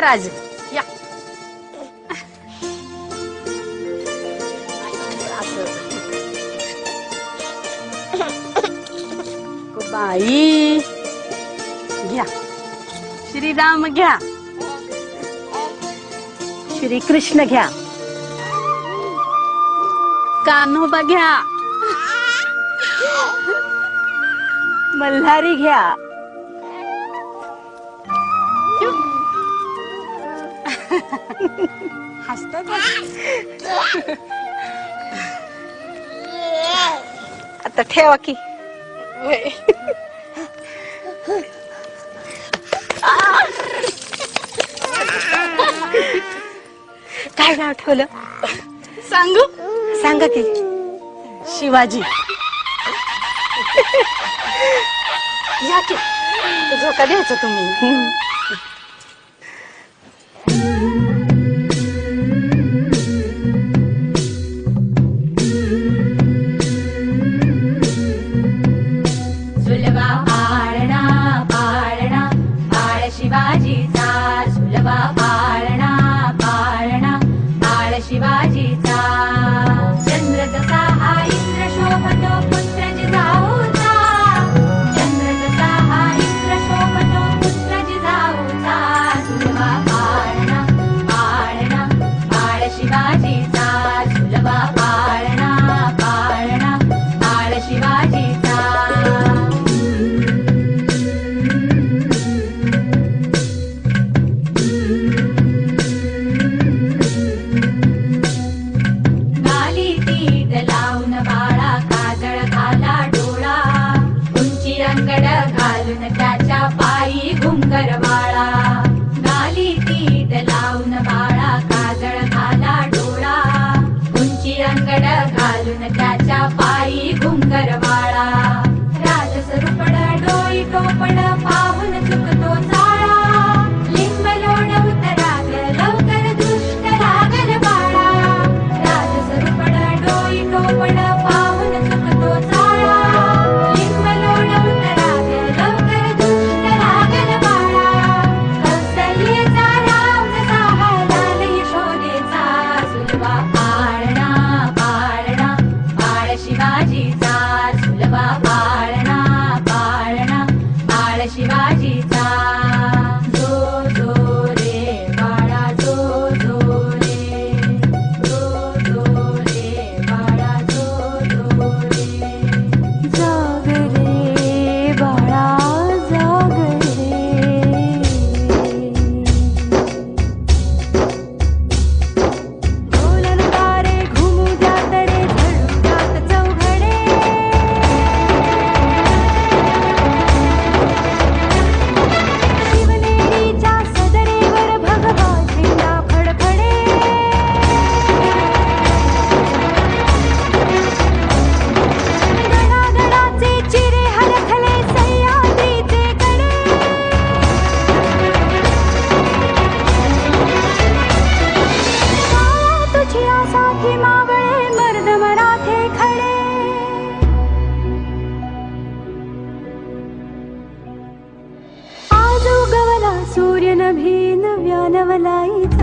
राज श्री राम घ्या श्री कृष्ण घ्या कान्होबा घ्या मल्हारी घ्या. आता ठेवा की. काय नाव ठेवलं? सांगू? सांग की. शिवाजी. या की झोका द्यायचा तुम्ही सुलभा पाळणा पाळणा बाळ शिवाजीचा सुलभा पाळणा. Shivaji. मानवलाई